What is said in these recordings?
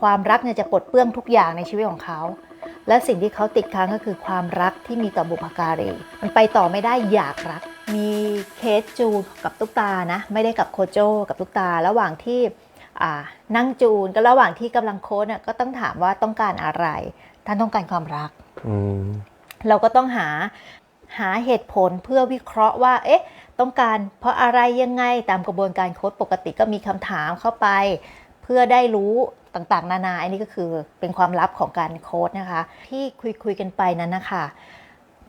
ความรักเนี่ยจะปลดเปลื้องทุกอย่างในชีวิตของเขา และสิ่งที่เขาติดค้างก็คือความรักที่มีต่อบุพการี มันไปต่อไม่ได้อยากรัก มีเคสจูนกับตุ๊กตานะ ไม่ได้กับโคโจกับตุ๊กตา ระหว่างที่อ่านั่งจูนก็ระหว่างที่กำลังโค้ดน่ะก็ต้องถามว่าต้องการอะไร ท่านต้องการความรักอืมเราก็ต้องหาหาเหตุผลเพื่อวิเคราะห์ว่า เอ๊ะ ต้องการเพราะอะไรยังไงตามกระบวนการโค้ดปกติก็มีคำถามเข้าไป เพื่อได้รู้ ต่างๆ นานา อันนี้ก็คือเป็นความลับของการโค้ดนะคะ ที่คุยคุยๆกันไปนั้นนะคะ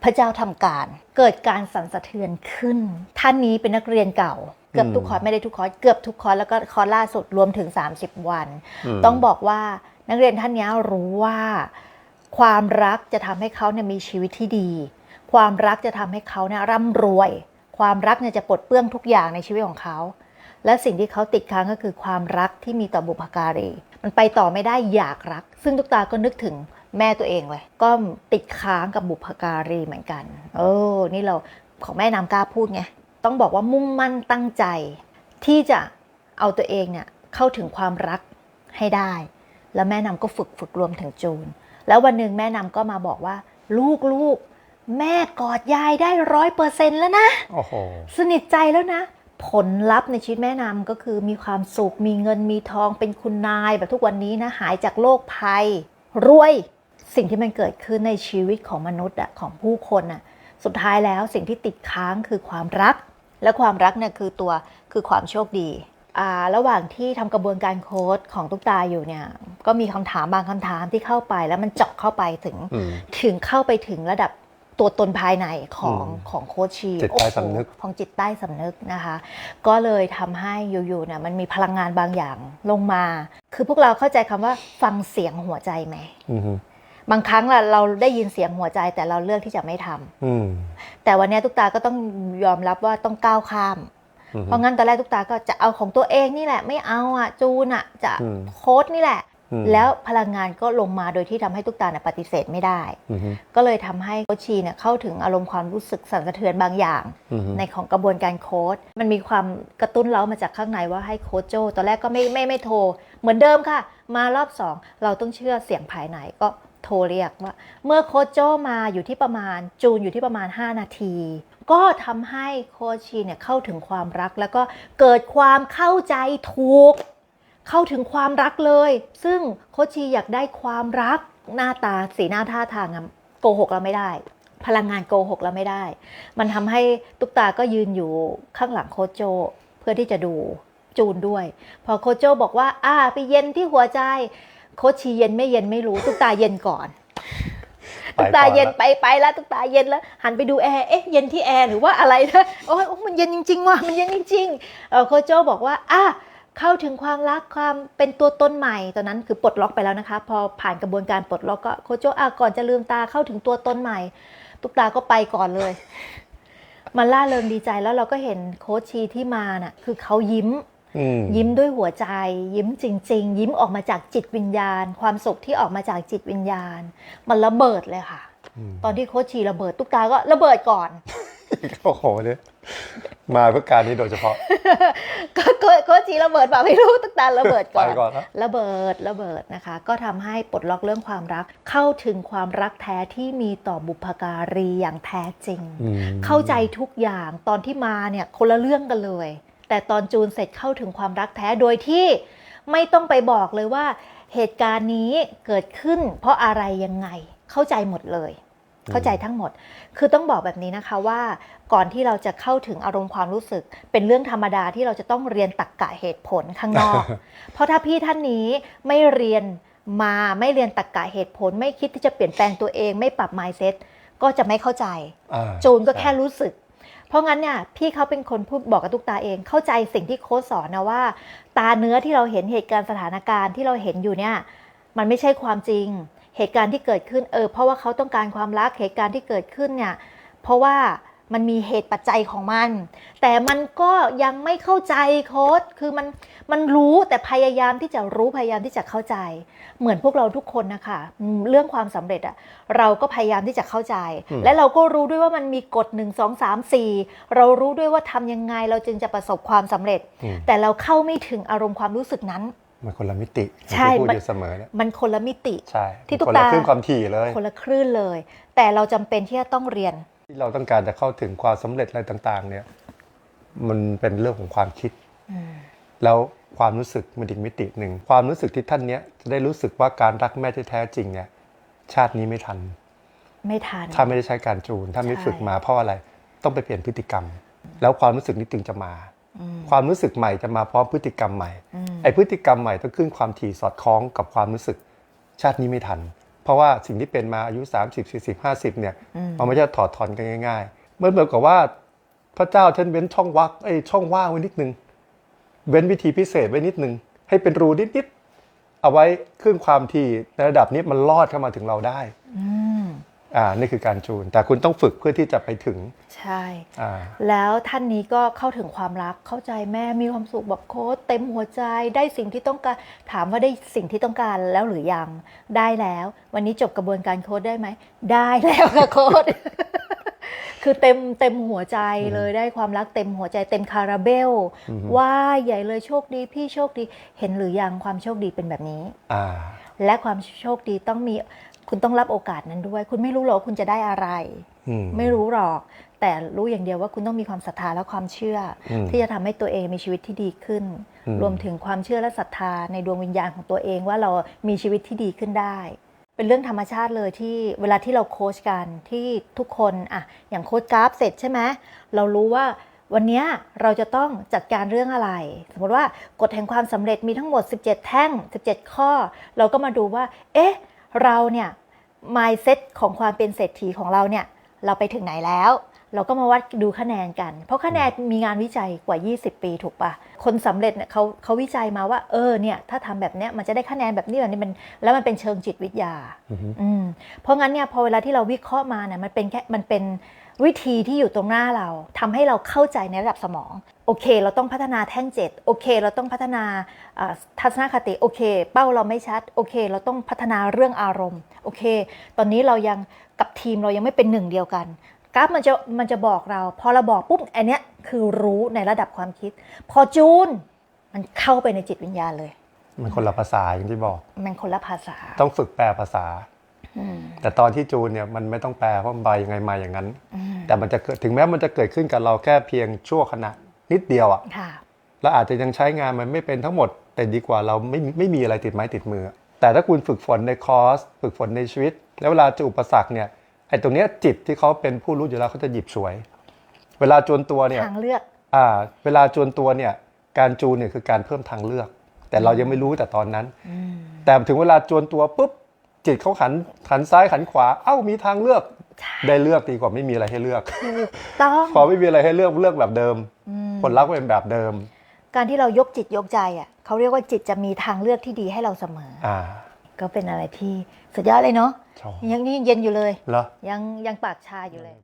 พระเจ้าทำการเกิดการสั่นสะเทือนขึ้น ท่านนี้เป็นนักเรียนเก่า เกือบทุกคอร์สไม่ได้ทุกคอร์สเกือบทุกคอร์สแล้วก็คอร์สล่าสุดรวมถึง 30 วันมต้องบอกว่านักเรียนท่านนี้รู้ว่า ความรักจะทำให้เขาเนี่ยมีชีวิตที่ดี ความรักจะทำให้เขาเนี่ยร่ำรวย ความรักเนี่ยจะปลดเปลื้องทุกอย่างในชีวิตของเขา และสิ่งที่เขาติดค้างก็คือความรักที่มีต่อบุพการี มันไปต่อไม่ได้อยากรัก ซึ่งทุกตาก็นึกถึงแม่ตัวเองเลย ก็ติดค้างกับบุพการีเหมือนกันเออนี่เราของแม่นามกล้าพูดไง ต้องบอกว่ามุ่งมั่นตั้งใจ ที่จะเอาตัวเองเนี่ยเข้าถึงความรักให้ได้ แล้วแม่นำก็ฝึกฝึกรวมถึงจูน แล้ววันหนึ่งแม่นำก็มาบอกว่า ลูกลูกแม่กอดยายได้ร้อยเปอร์เซ็นต์แล้วนะโอ้โหสนิทใจแล้วนะ ผลลัพธ์ในชีวิตแม่นำก็คือมีความสุข มีเงินมีทองเป็นคุณนายแบบทุกวันนี้นะหายจากโรคภัย รวยสิ่งที่มันเกิดขึ้นในชีวิตของมนุษย์อะของผู้คนอะสุดท้ายแล้วสิ่งที่ติดค้างคือความรัก และความรักเนี่ยคือตัวคือความโชคดีอ่าระหว่างที่ทำกระบวนการโค้ดของตุ๊กตาอยู่เนี่ย ก็มีคำถามบางคำถามที่เข้าไปแล้วมันเจาะเข้าไปถึงอืมถึงเข้าไปถึงระดับ ตัวตนภายในของอืมของโค้ชชีจิตใต้โอ้โหสำนึกของจิตใต้สำนึกนะคะ ก็เลยทำให้อยู่ๆเนี่ยมันมีพลังงานบางอย่างลงมา คือพวกเราเข้าใจคำว่าฟังเสียงหัวใจไหมอืมบางครั้งล่ะเราได้ยินเสียงหัวใจแต่เราเลือกที่จะไม่ทำอืมแต่วันนี้ตุ๊กตาก็ต้องยอมรับว่าต้องก้าวข้ามอืมเพราะงั้นตอนแรกตุ๊กตาก็จะเอาของตัวเองนี่แหละ ไม่เอาอะจูนอะจะอืมโค้ดนี่แหละอืม แล้วพลังงานก็ลงมาโดยที่ทำให้ตุ๊กตาเนี่ยปฏิเสธไม่ได้อืมก็เลยทำให้โคชชีเนี่ยเข้าถึงอารมณ์ความรู้สึกสั่นสะเทือนบางอย่างอืมในของกระบวนการโค้ดมันมีความกระตุ้นเร้ามาจากข้างในว่าให้โค้ชโจตอนแรกก็ไม่ไม่ไม่โทร เหมือนเดิมค่ะ มารอบสองเราต้องเชื่อเสียงภายในก็โทรเรียกว่า เมื่อโค้ชโจมาอยู่ที่ประมาณจูนอยู่ที่ประมาณ 5 นาทีก็ทำให้โค้ชชีเนี่ยเข้าถึงความรักแล้วก็เกิดความเข้าใจถูก เข้าถึงความรักเลย ซึ่งโคชชีอยากได้ความรักหน้าตาสีหน้าท่าทางอะโกหกเราไม่ได้ พลังงานโกหกเราไม่ได้ มันทำให้ตุ๊กตาก็ยืนอยู่ข้างหลังโคชโจเพื่อที่จะดูจูนด้วย พอโคชโจบอกว่า อ่า ไปเย็นที่หัวใจ โคชชีเย็นไม่เย็นไม่รู้ ตุ๊กตาเย็นก่อนไปตุ๊กตาก่อนเย็นละไปไปแล้วตุ๊กตาเย็นแล้ว หันไปดูแอร์เอ๊ะเย็นที่แอร์หรือว่าอะไรนะโอ้ยโอ้ยมันเย็นจริงๆว่ะมันเย็นจริงๆเออโคชโจบอกว่าอะ เข้าถึงความรักความเป็นตัวตนใหม่ตอนนั้นคือปลดล็อกไปแล้วนะคะ พอผ่านกระบวนการปลดล็อกก็โคชโจอะก่อนจะลืมตาเข้าถึงตัวตนใหม่ ตุ๊กตาก็ไปก่อนเลย มันล่าเริงดีใจแล้วเราก็เห็นโค้ชชีที่มาน่ะคือเขายิ้มอืมยิ้มด้วยหัวใจ ยิ้มจริง ๆ ยิ้มออกมาจากจิตวิญญาณ ความสุขที่ออกมาจากจิตวิญญาณ มันระเบิดเลยค่ะมตอนที่โค้ชชีระเบิดตุ๊กตาก็ระเบิดก่อน โอ้โหเนี่ยมาเพื่อการนี้โดยเฉพาะ ก็โค้ชโค้ชชีระเบิดเปล่าไม่รู้ตุ๊กตาระเบิดไปก่อนก่อนแล้วระเบิดระเบิดนะคะ ก็ทำให้ปลดล็อกเรื่องความรัก เข้าถึงความรักแท้ที่มีต่อบุพการีอย่างแท้จริงอืมเข้าใจทุกอย่างตอนที่มาเนี่ยคนละเรื่องกันเลย แต่ตอนจูนเสร็จเข้าถึงความรักแท้โดยที่ไม่ต้องไปบอกเลยว่า เหตุการณ์นี้เกิดขึ้น เพราะอะไรยังไงเข้าใจหมดเลย เข้าใจทั้งหมด คือต้องบอกแบบนี้นะคะว่าก่อนที่เราจะเข้าถึงอารมณ์ความรู้สึก เป็นเรื่องธรรมดาที่เราจะต้องเรียนตรรกกะเหตุผลข้างนอก เพราะถ้าพี่ท่านนี้ไม่เรียนมาไม่เรียนตรรกกะเหตุผล ไม่คิดที่จะเปลี่ยนแปลงตัวเอง ไม่ปรับ mindset ก็จะไม่เข้าใจอ่าจูนก็แค่ใช่รู้สึก เพราะงั้นเนี่ยพี่เขาเป็นคนพูดบอกกับตุ๊กตาเอง เข้าใจสิ่งที่โค้ชสอนนะว่า ตาเนื้อที่เราเห็นเหตุการณ์สถานการณ์ที่เราเห็นอยู่เนี่ยมันไม่ใช่ความจริง เหตุการณ์ที่เกิดขึ้นเออเพราะว่าเขาต้องการความรักเหตุการณ์ที่เกิดขึ้นเนี่ยเพราะว่ามันมีเหตุปัจจัยของมัน แต่มันก็ยังไม่เข้าใจโค้ชคือมันมันรู้แต่พยายามที่จะรู้พยายามที่จะเข้าใจ เหมือนพวกเราทุกคนนะคะอืมเรื่องความสำเร็จอะเราก็พยายามที่จะเข้าใจอืมและเราก็รู้ด้วยว่ามันมีกฎ1 2 3 4 เรารู้ด้วยว่าทำยังไงเราจึงจะประสบความสำเร็จอืมแต่เราเข้าไม่ถึงอารมณ์ความรู้สึกนั้นอ มันคนละมิติอย่างใช่ที่พูดมันอยู่เสมอเนี่ยมันคนละมิติใช่ที่ตุ๊กคนละตาคลื่นความถี่เลย คนละคลื่นเลย แต่เราจำเป็นที่จะต้องเรียน ที่เราต้องการจะเข้าถึงความสำเร็จอะไรต่าง ๆ เนี่ย มันเป็นเรื่องของความคิดแล้วความรู้สึกมันอีกมิติหนึ่งความรู้สึกที่ท่านเนี้ยจะได้รู้สึกว่าการรักแม่ที่แท้จริงเนี่ยชาตินี้ไม่ทัน ไม่ทันถ้าไม่ได้ใช้การจูน ถ้าไม่ใช่ฝึกมาเพราะอะไร ต้องไปเปลี่ยนพฤติกรรม แล้วความรู้สึกนี้จึงจะมา ความรู้สึกใหม่จะมาพร้อมพฤติกรรมใหม่ไอ้พฤติกรรมใหม่ต้องขึ้นความถี่สอดคล้องกับความรู้สึกชาตินี้ไม่ทัน เพราะว่าสิ่งที่เป็นมาอายุ 30 40 50เนี่ยมันไม่ใช่ถอดถอนกันง่ายๆเหมือนเหมือนกับว่าพระเจ้าท่านเว้นช่องวักไอ้ยช่องว่างไว้นิดนึง เว้นวิธีพิเศษไว้นิดนึง ให้เป็นรูนิดๆเอาไว้ขึ้นความถี่ในระดับนี้มันลอดเข้ามาถึงเราได้ อ่านี่คือการจูน แต่คุณต้องฝึกเพื่อที่จะไปถึงใช่ อ่า แล้วท่านนี้ก็เข้าถึงความรักเข้าใจแม่มีความสุขแบบโค้ดเต็มหัวใจได้สิ่งที่ต้องการถามว่าได้สิ่งที่ต้องการแล้วหรือยังได้แล้ว วันนี้จบกระบวนการโค้ดได้ไหมได้แล้วค่ะโค้ด คือเต็มเต็มหัวใจเลยได้ความรักเต็มหัวใจเต็มคาราเบลว่าใหญ่เลยโชคดีพี่โชคดีเห็นหรือยังความโชคดีเป็นแบบนี้ อ่า และความโชคดีต้องมี คุณต้องรับโอกาสนั้นด้วย คุณไม่รู้หรอกว่าคุณจะได้อะไรอืมไม่รู้หรอก แต่รู้อย่างเดียวว่าคุณต้องมีความศรัทธาและความเชื่ออมที่จะทำให้ตัวเองมีชีวิตที่ดีขึ้นอืมรวมถึงความเชื่อและศรัทธาในดวงวิญญาณของตัวเองว่าเรามีชีวิตที่ดีขึ้นได้ เป็นเรื่องธรรมชาติเลยที่เวลาที่เราโค้ชกันที่ทุกคนอะอย่างโค้ชกราฟเสร็จใช่ไหมเรารู้ว่าวันเนี้ยเราจะต้องจัดการเรื่องอะไร สมมติว่ากฎแห่งความสำเร็จมีทั้งหมด 17 แท่ง 17 ข้อ เราก็มาดูว่า เอ๊ะ เราเนี่ย mindset ของความเป็นเศรษฐีของเราเนี่ย เราไปถึงไหนแล้ว เราก็มาวัดดูคะแนนกัน เพราะคะแนนมีงานวิจัยกว่า 20 ปีถูกปะคนสำเร็จเนี่ยเขาเขาวิจัยมาว่า เออเนี่ยถ้าทำแบบเนี้ยมันจะได้คะแนนแบบนี้แบบนี้มันแล้วมันเป็นเชิงจิตวิทยาอืมเพราะงั้นเนี่ยพอเวลาที่เราวิเคราะห์มาเนี่ยมันเป็นแค่มันเป็นวิธีที่อยู่ตรงหน้าเราทำให้เราเข้าใจในระดับสมอง โอเค เราต้องพัฒนาแท่งเจ็ดโอเค เราต้องพัฒนาอ่าทัศนคติโอเค เป้าเราไม่ชัดโอเค เราต้องพัฒนาเรื่องอารมณ์โอเค ตอนนี้เรายังกับทีมเรายังไม่เป็นหนึ่งเดียวกัน กราฟมันจะมันจะบอกเรา พอเราบอกปุ๊บอันเนี้ยคือรู้ในระดับความคิด พอจูนมันเข้าไปในจิตวิญญาณเลย มันคนละภาษาอย่างที่บอก มันคนละภาษา ต้องฝึกแปลภาษาอืมแต่ตอนที่จูนเนี่ยมันไม่ต้องแปลเพราะมันไปยังไงมาอย่างนั้นอืมแต่มันจะเกิดถึงแม้มันจะเกิดขึ้นกับเราแค่เพียงชั่วขณะนิดเดียวอะค่ะเราอาจจะยังใช้งานมันไม่เป็นทั้งหมด แต่ดีกว่าเราไม่ไม่มีอะไรติดไม้ติดมือ แต่ถ้าคุณฝึกฝนในคอร์ส ฝึกฝนในชีวิต แล้วเวลาเจออุปสรรคเนี่ยไอ้ตรงเนี้ยจิตที่เขาเป็นผู้รู้อยู่แล้วเขาจะหยิบฉวย เวลาจวนตัวเนี่ยทางเลือกอ่าเวลาจวนตัวเนี่ยการจูนเนี่ยคือการเพิ่มทางเลือก แต่เรายังไม่รู้แต่ตอนนั้น แต่ถึงเวลาจวนตัวปุ๊บจิตเขาขันขันซ้ายขันขวา เอ้ามีทางเลือก ได้เลือกดีกว่าไม่มีอะไรให้เลือกต้องพอไม่มีอะไรให้เลือกเลือกแบบเดิม ผลลัพธ์ก็เป็นแบบเดิม การที่เรายกจิตยกใจอะเขาเรียกว่าจิตจะมีทางเลือกที่ดีให้เราเสมออ่าก็เป็นอะไรที่สุดยอดเลยเนาะ ชอบยังนี่เย็นอยู่เลย เหรอ ยังยังปากชาอยู่เลย